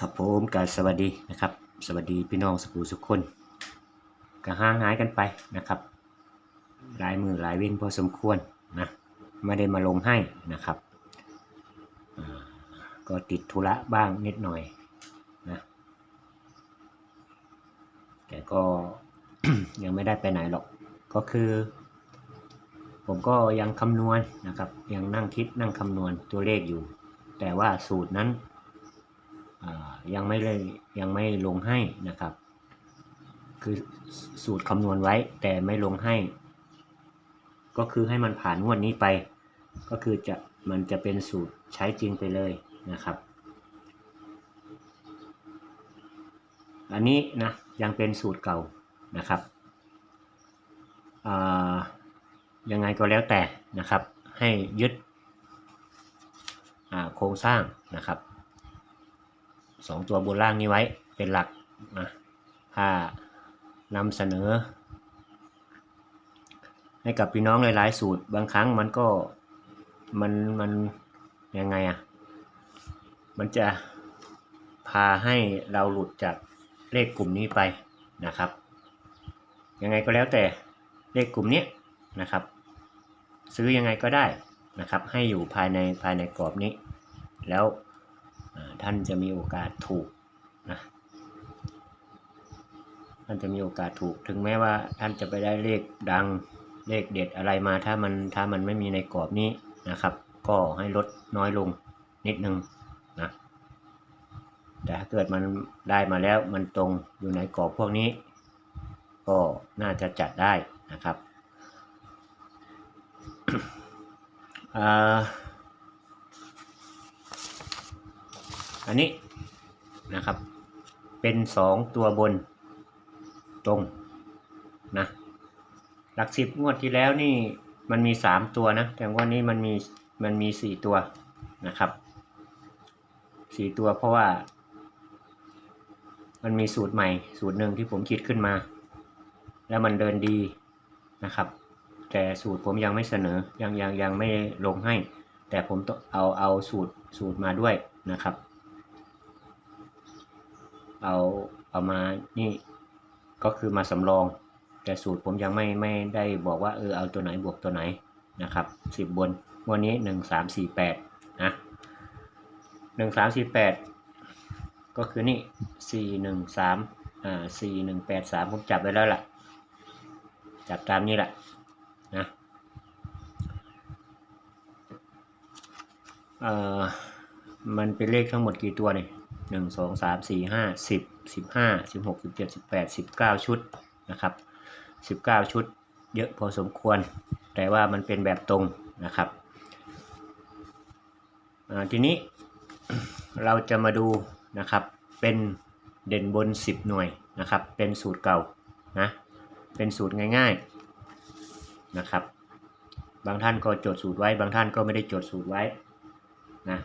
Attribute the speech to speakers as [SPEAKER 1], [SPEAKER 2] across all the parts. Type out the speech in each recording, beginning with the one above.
[SPEAKER 1] ครับผมกาสวัสดีนะครับ สวัสดีพี่น้องสุขุสุขคนก็ห่างหายกันไปนะครับหลายมือหลายเว้นพอสมควรนะไม่ได้มาลงให้นะครับก็ติดธุระบ้างนิดหน่อยนะแต่ก็ยังไม่ได้ไปไหนหรอกก็คือ ผมก็ยังคำนวณนะครับ ยังนั่งคิดนั่งคำนวณตัวเลขอยู่ แต่ว่าสูตรนั้น ยังไม่ได้ยังไม่ลงให้นะครับ คือสูตรคำนวณไว้แต่ไม่ลงให้ ก็คือให้มันผ่านงวดนี้ไป ก็คือจะมันจะเป็นสูตรใช้จริงไปเลยนะครับ อันนี้นะยังเป็นสูตรเก่านะครับยังไงก็แล้วแต่นะครับ ให้ยึดโครงสร้างนะครับ สองตัวบนล่างนี้ไว้เป็นหลักนะถ้านำเสนอ ให้กับพี่น้องหลายๆสูตร บางครั้งมันก็มันมันยังไงอะ่ะ มันจะพาให้เราหลุดจากเลขกลุ่มนี้ไปนะครับ ยังไงก็แล้วแต่เลขกลุ่มนี้นะครับ ซื้อยังไงก็ได้นะครับ ให้อยู่ภายในภายในกรอบนี้ แล้ว ท่านจะมีโอกาสถูกนะท่านจะมีโอกาสถูก ถึงแม้ว่าท่านจะไปได้เลขดังเลขเด็ดอะไรมาถ้ามันถ้ามันไม่มีในกรอบนี้นะครับ ก็ให้ลดน้อยลงนิดนึงนะแต่ถ้าเกิดมันได้มาแล้วมันตรงอยู่ในกรอบพวกนี้ ก็น่าจะจัดได้นะครับ อันนี้นะครับ เป็นสองตัวบนตรงนะหลักสิบงวดที่แล้วนี่มันมีสามตัวนะ แต่ว่านี้มันมีมันมีสี่ตัวนะครับสี่ตัวเพราะว่า มันมีสูตรใหม่ สูตรหนึ่งที่ผมคิดขึ้นมา แล้วมันเดินดีนะครับ แต่สูตรผมยังไม่เสนอยังยังยังไม่ลงให้ แต่ผมต้องเอาเอาสูตรสูตรมาด้วยนะครับ เอาเอามานี่ก็คือมาสำรอง แต่สูตรผมยังไม่ไม่ได้บอกว่าเออเอาตัวไหนบวกตัวไหนนะครับสิบบนวันนี้หนึ่งสามสี่แปดนะหนึ่งสามสี่แปดก็คือนี่สี่หนึ่งสามอ่าสี่หนึ่งแปดสามผมจับไว้แล้วล่ะ จับตามนี้แหละนะเอ่อมันเป็นเลขทั้งหมดกี่ตัวเนี่ย หนึ่งสองสามสี่ห้าสิบสิบห้าสิบหกสิบเจ็ดสิบแปดสิบเก้าชุดนะครับสิบเก้าชุด เยอะพอสมควร แต่ว่ามันเป็นแบบตรงนะครับทีนี้เราจะมาดูนะครับเป็นเด่นบน 10 หน่วยนะครับ เป็นสูตรเก่านะเป็นสูตรง่ายๆนะครับ บางท่านก็จดสูตรไว้ บางท่านก็ไม่ได้จดสูตรไว้นะ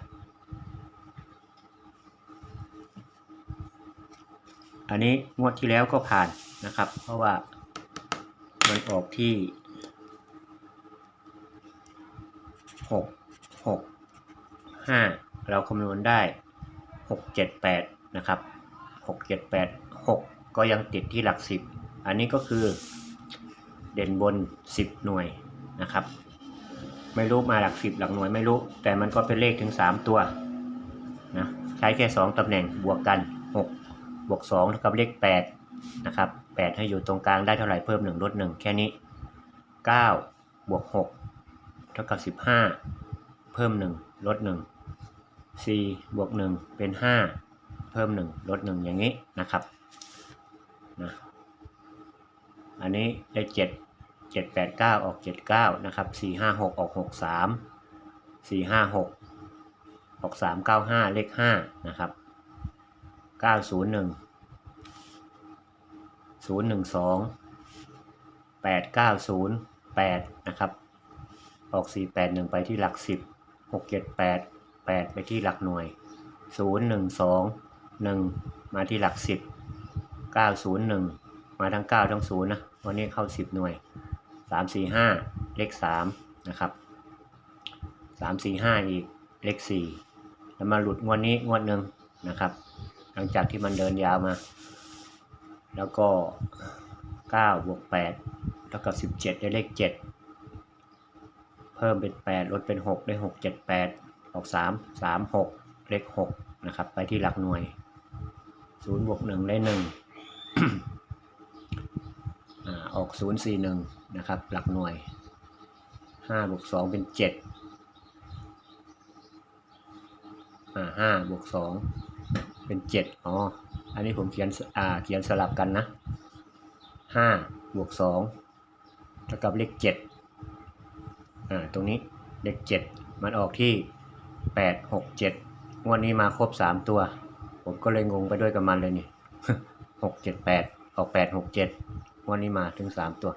[SPEAKER 1] อันนี้งวดที่แล้วก็ผ่านนะครับ เพราะว่ามันออกที่หกหกห้าเราคำนวณได้หกเจ็ดแปดนะครับหกเจ็ดแปดหกก็ยังติดที่หลักสิบอันนี้ก็คือเด่นบนสิบหน่วยนะครับ ไม่รู้มาหลักสิบหลักหน่วยไม่รู้ แต่มันก็เป็นเลขถึงสามตัวนะใช้แค่สองตำแหน่งบวกกัน บวก2เท่ากับเลข8นะครับ8ให้อยู่ตรงกลางได้เท่าไหร่เพิ่ม 1 ลด 1 แค่นี้ 9 บวก 6 เท่ากับ 15 เพิ่ม 1 ลด 1 4 บวก 1 เป็น 5 เพิ่ม 1 ลด 1 อย่างนี้นะครับนะอันนี้ได้ 7 7 8 9 ออก 79 นะครับ 4 5 6 ออก 6 3 4 5 6 ออก 3 9 5 เลข 5 นะครับ เก้าศูนย์หนึ่งศูนย์หนึ่งสองแปดเก้าศูนย์แปดนะครับ ออกสี่แปดหนึ่งไปที่หลักสิบหกเจ็ดแปดแปดไปที่หลักหน่วยศูนย์หนึ่งสองหนึ่งมาที่หลักสิบเก้าศูนย์หนึ่งมาทั้งเก้าทั้งศูนย์นะวันนี้เข้าสิบหน่วยสามสี่ห้าเลขสามนะครับสามสี่ห้าอีกเลขสี่แล้วมาหลุดงวดนี้งวดหนึ่งนะครับ หลังจากที่มันเดินยาวมา แล้วก็เก้าบวกแปดเท่ากับสิบเจ็ดได้เลขเจ็ดเพิ่มเป็นแปดลดเป็นหกได้หกเจ็ดแปดออกสามสามหกเลขหกนะครับ ไปที่หลักหน่วยศูนย์บวกหนึ่งได้หนึ่งออกศูนย์สี่หนึ่งนะครับ หลักหน่วยห้าบวกสองเป็นเจ็ดอ่าห้าบวกสอง เป็นเจ็ดอ๋อ อันนี้ผมเขียนสอ่าเขียนสลับกันนะห้าบวกสองเท่ากับเลขเจ็ดอ่าตรงนี้เลขเจ็ดมันออกที่แปดหกเจ็ดงวดนี้มาครบสามตัว ผมก็เลยงงไปด้วยกับมันเลยนี่หกเจ็ดแปดออกแปดหกเจ็ดงวดนี้มาถึงสามตัว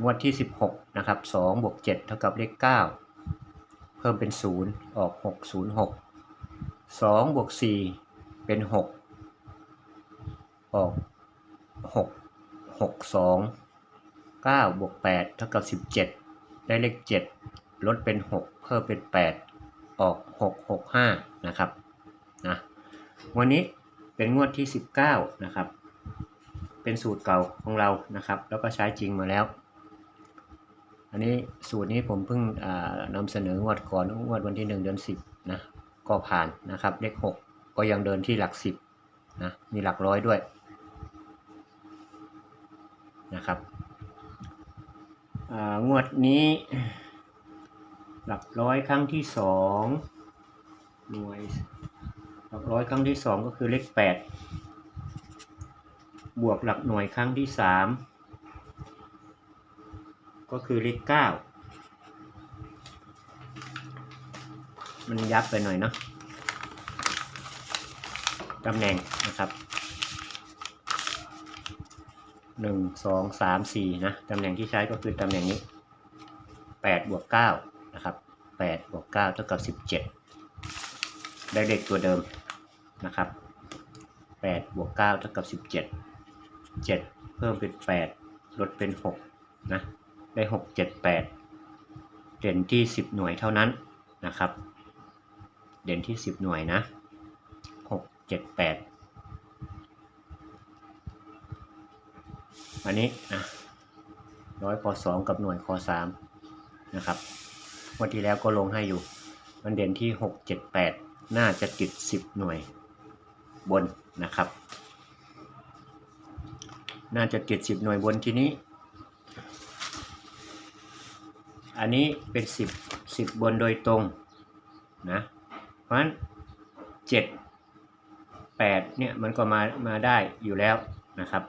[SPEAKER 1] งวดที่สิบหกนะครับสองบวกเจ็ดเท่ากับเลขเก้าเพิ่มเป็นศูนย์ออกหกศูนย์หกสองบวกสี่ เป็นหกออกหกหกสองเก้าบวกแปดเท่ากับสิบเจ็ดได้เลขเจ็ดลดเป็นหกเพิ่มเป็นแปดออกหกหกห้านะครับนะวันนี้เป็นงวดที่สิบเก้านะครับ เป็นสูตรเก่าของเรานะครับ แล้วก็ใช้จริงมาแล้ว อันนี้สูตรนี้ผมเพิ่งอ่านำเสนองวดก่อนงวดวันที่หนึ่งเดือนสิบนะก็ผ่านนะครับเลขหก ก็ยังเดินที่หลักสิบนะมีหลักร้อยด้วยนะครับอ่างวดนี้ หลักร้อยครั้งที่สองหน่วยหลักร้อยครั้งที่สองก็คือเลขแปดบวกหลักหน่วยครั้งที่สามก็คือเลขเก้ามันยับไปหน่อยเนาะ ตำแหน่งนะครับหนึ่งสองสามสี่นะตำแหน่งที่ใช้ก็คือตำแหน่งนี้แปดบวกเก้านะครับแปดบวกเก้าเท่ากับสิบเจ็ดได้เลขตัวเดิมนะครับแปดบวกเก้าเท่ากับสิบเจ็ดเจ็ดเพิ่มเป็นแปดลดเป็นหกนะได้หกเจ็ดแปดเด่นที่สิบหน่วยเท่านั้นนะครับ เด่นที่สิบหน่วยนะ เจ็ดแปดอันนี้นะร้อยคอสองกับหน่วยคอสามนะครับวันที่แล้วก็ลงให้อยู่ มันเด่นที่หกเจ็ดแปดน่าจะติดสิบหน่วยบนนะครับ น่าจะติดสิบหน่วยบนทีนี้ อันนี้เป็นสิบสิบบนโดยตรงนะ เพราะฉะนั้นเจ็ด แปดเนี่ยมันก็มามาได้อยู่แล้วนะครับ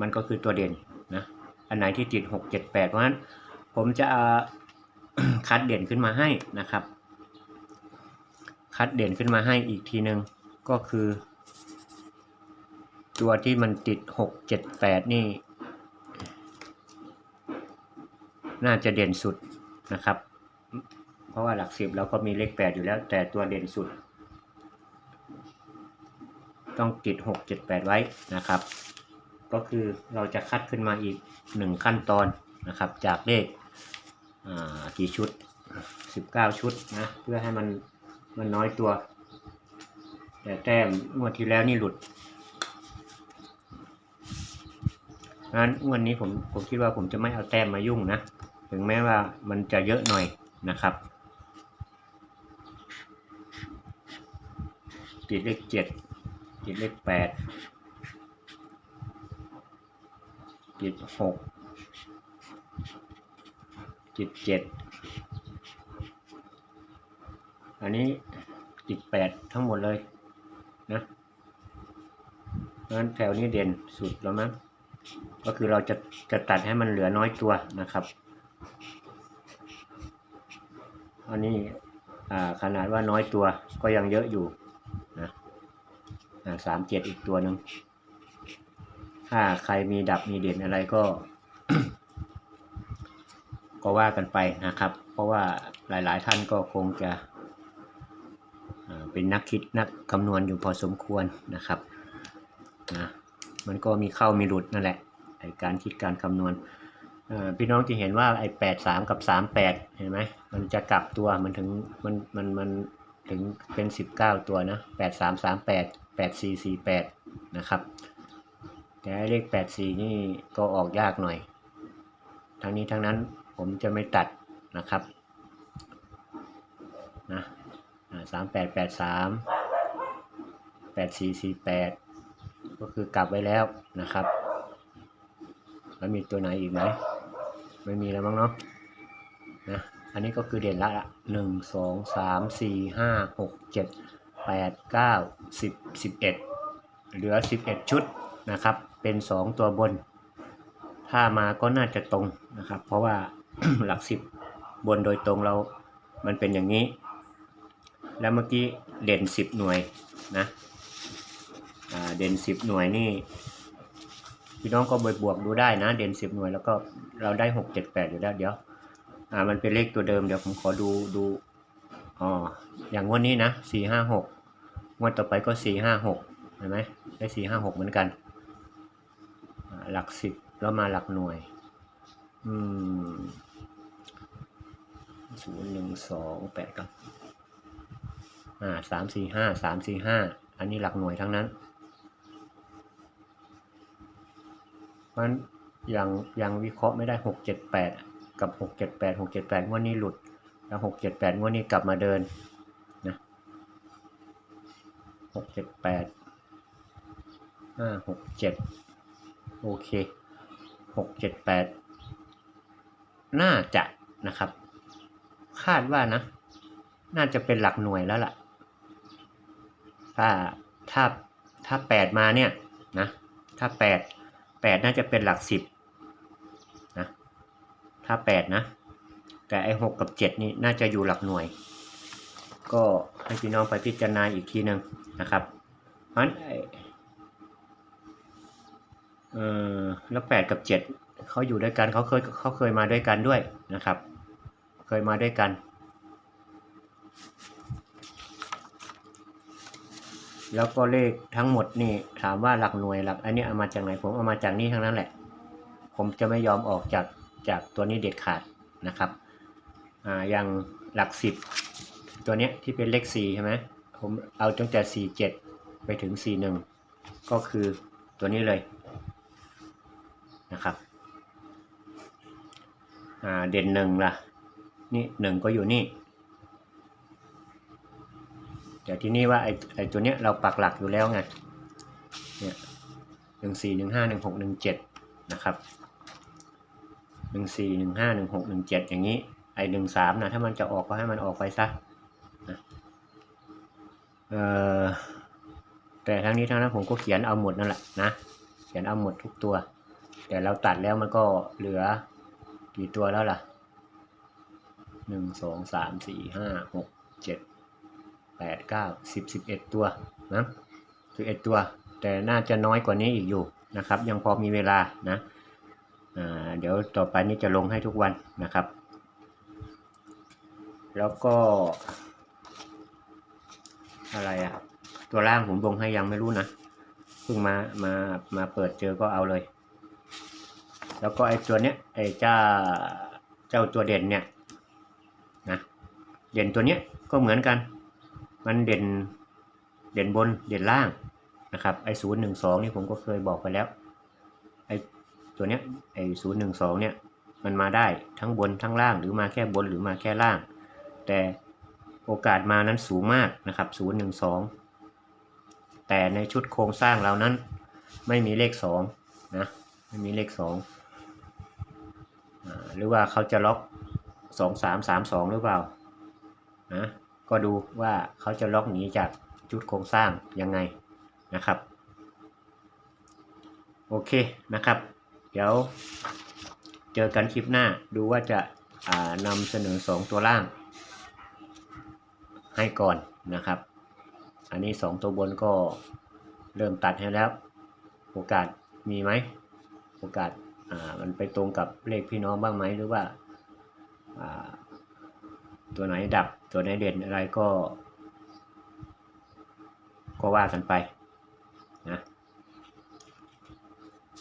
[SPEAKER 1] มันก็คือตัวเด่นนะอันไหนที่ติดหกเจ็ดแปดเพราะฉะนั้นผมจะคัดเด่นขึ้นมาให้นะครับ คัดเด่นขึ้นมาให้อีกทีหนึ่งก็คือ ตัวที่มันติดหกเจ็ดแปดนี่ น่าจะเด่นสุดนะครับ เพราะว่าหลักสิบเราก็มีเลขแปดอยู่แล้ว แต่ตัวเด่นสุด ต้องติด 6 7 8 ไว้นะครับ ก็คือเราจะคัดขึ้นมาอีก 1 ขั้นตอนนะครับ จากเลขกี่ชุด 19 ชุดนะเพื่อให้มันมันน้อยตัว แต่แต้มงวดที่แล้วนี่หลุดงั้นงวดนี้ผมผมคิดว่าผมจะไม่เอาแต้มมายุ่งนะ ถึงแม้ว่ามันจะเยอะหน่อยนะครับ ติดเลขเจ็ด ติดเลขแปดติดหกติดเจ็ดอันนี้ติดแปดทั้งหมดเลยนะงั้นแถวนี้เด่นสุดแล้วมั้งก็คือเราจะจะตัดให้มันเหลือน้อยตัวนะครับ อันนี้ขนาดว่าน้อยตัวก็ยังเยอะอยู่ สามเจ็ดอีกตัวหนึ่งถ้าใครมีดับมีเด่นอะไรก็ ก็ว่ากันไปนะครับ เพราะว่าหลายๆท่านก็คงจะอ่าเป็นนักคิดนักคำนวณอยู่พอสมควรนะครับนะมันก็มีเข้ามีหลุดนั่นแหละไอการคิดการคำนวณอ่อพี่น้องจะเห็นว่าไอ้แปดสามกับสามแปดเห็นไหมมันจะกลับตัวมันถึงมันมันมันถึงเป็นสิบเก้าตัวนะแปดสามสามแปด แปดสี่สี่แปดนะครับ แต่เลขแปดสี่นี่ก็ออกยากหน่อย ทั้งนี้ทั้งนั้นผมจะไม่ตัดนะครับนะสามแปดแปดสามแปดสี่สี่แปดก็คือกลับไว้แล้วนะครับ แล้วมีตัวไหนอีกไหม ไม่มีแล้วมั้งเนาะนะอันนี้ก็คือเด่นละหนึ่งสองสามสี่ห้าหกเจ็ด แปดเก้าสิบสิบเอ็ดเหลือสิบเอ็ดชุดนะครับ เป็นสองตัวบน ถ้ามาก็น่าจะตรงนะครับ เพราะว่าหลักสิบบนโดยตรงเรา มันเป็นอย่างนี้ แล้วเมื่อกี้เด่นสิบหน่วยนะเด่นสิบหน่วยนี่พี่น้องก็บวกบวกดูได้นะ เด่นสิบหน่วยแล้วก็เราได้หกเจ็ดแปดอยู่แล้วเดี๋ยวอ่ามันเป็นเลขตัวเดิมเดี๋ยวผมขอดูดูอ๋ออย่างงวดนี้นะสี่ห้าหก งวดต่อไปก็สี่ห้าหกเห็นไหมได้สี่ห้าหกเหมือนกัน หลักสิบแล้วมาหลักหน่วย อืมศูนย์หนึ่งสองแปดครับอ่าสามสี่ห้าสามสี่ห้าอันนี้หลักหน่วยทั้งนั้นมันยังยังวิเคราะห์ไม่ได้หกเจ็ดแปดกับหกเจ็ดแปดหกเจ็ดแปดงวดนี้หลุด แล้วหกเจ็ดแปดงวดนี้กลับมาเดิน หกเจ็ดแปดห้าหกเจ็ดโอเคหกเจ็ดแปดน่าจะนะครับ คาดว่านะ น่าจะเป็นหลักหน่วยแล้วล่ะ ถ้าถ้าถ้าแปดมาเนี่ยนะถ้าแปดแปดน่าจะเป็นหลักสิบนะถ้าแปดนะ แต่ไอ้หกกับเจ็ดนี่น่าจะอยู่หลักหน่วย ก็ให้พี่น้องไปพิจารณาอีกทีหนึ่งนะครับเพราะฉะนั้นเออแล้วแปดกับเจ็ดเขาอยู่ด้วยกันเขาเคยเขาเคยมาด้วยกันด้วยนะครับ เคยมาด้วยกัน แล้วก็เลขทั้งหมดนี่ถามว่าหลักหน่วยหลัก อันนี้เอามาจากไหนผมเอามาจากนี่ทั้งนั้นแหละ ผมจะไม่ยอมออกจากจากตัวนี้เด็ดขาดนะครับอ่าอย่างหลักสิบ ตัวเนี้ยที่เป็นเลขสี่ใช่ไหมผมเอาตั้งแต่สี่เจ็ดไปถึงสี่หนึ่งก็คือตัวนี้เลยนะครับเด่นหนึ่งล่ะ นี่หนึ่งก็อยู่นี่แต่ที่นี่ว่าไอ้ไอ้ตัวเนี้ยเราปักหลักอยู่แล้วไงเนี่ยหนึ่งสี่หนึ่งห้าหนึ่งหกหนึ่งเจ็ดนะครับหนึ่งสี่หนึ่งห้าหนึ่งหกหนึ่งเจ็ดอย่างนี้ไอ้หนึ่งสามนะถ้ามันจะออกก็ให้มันออกไปซะ เอ่อแต่ทั้งนี้ทั้งนั้นผมก็เขียนเอาหมดนั่นแหละนะ เขียนเอาหมดทุกตัว แต่เราตัดแล้วมันก็เหลือกี่ตัวแล้วล่ะหนึ่งสองสามสี่ห้าหกเจ็ดแปดเก้าสิบสิบเอ็ดตัวนะสิบเอ็ดตัว แต่น่าจะน้อยกว่านี้อีกอยู่นะครับ ยังพอมีเวลานะเดี๋ยวต่อไปนี้จะลงให้ทุกวันนะครับ แล้วก็ อะไรอะตัวล่างผมลงให้ยังไม่รู้นะเพิ่งมามามาเปิดเจอก็เอาเลย แล้วก็ไอ้ตัวเนี้ยไอ้เจ้าเจ้าตัวเด่นเนี่ยนะเด่นตัวเนี้ยก็เหมือนกัน มันเด่นเด่นบนเด่นล่างนะครับไอ้ศูนย์หนึ่งสองนี่ผมก็เคยบอกไปแล้วไอ้ตัวเนี้ยไอ้ศูนย์หนึ่งสองเนี่ยมันมาได้ทั้งบนทั้งล่างหรือมาแค่บนหรือมาแค่ล่าง แต่ โอกาสมานั้นสูงมากนะครับศูนย์หนึ่งสองแต่ในชุดโครงสร้างเรานั้นไม่มีเลขสองนะไม่มีเลขสองหรือว่าเขาจะล็อกสองสามสามสองหรือเปล่านะก็ดูว่าเขาจะล็อกหนีจากจุดโครงสร้างยังไงนะครับโอเคนะครับ เดี๋ยวเจอกันคลิปหน้าดูว่าจะนำเสนอ 2 ตัวล่าง ให้ก่อนนะครับ อันนี้ 2 ตัวบนก็เริ่มตัดให้แล้ว โอกาสมีไหม โอกาสอ่ามันไปตรงกับเลขพี่น้องบ้างไหมหรือว่าอ่า ตัวไหนดับตัวไหนเด่นอะไรก็ ก็ว่ากันไปนะ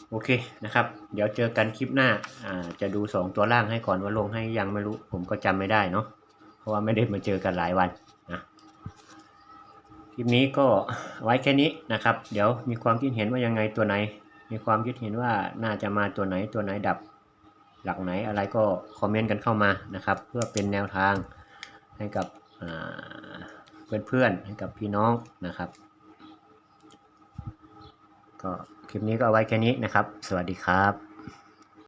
[SPEAKER 1] โอเคนะครับ เดี๋ยวเจอกันคลิปหน้าอ่าจะดู 2 ตัวล่างให้ก่อนว่าลงให้ยังไม่รู้ ผมก็จำไม่ได้เนาะเพราะว่าไม่ได้มาเจอกันหลายวัน คลิปนี้ก็ไว้แค่นี้นะครับ เดี๋ยวมีความคิดเห็นว่ายังไงตัวไหน มีความคิดเห็นว่าน่าจะมาตัวไหนตัวไหนดับ หลักไหนอะไรก็คอมเมนต์กันเข้ามานะครับ เพื่อเป็นแนวทางให้กับอ่าเพื่อนๆให้กับพี่น้องนะครับ ก็คลิปนี้ก็เอาไว้แค่นี้นะครับ สวัสดีครับ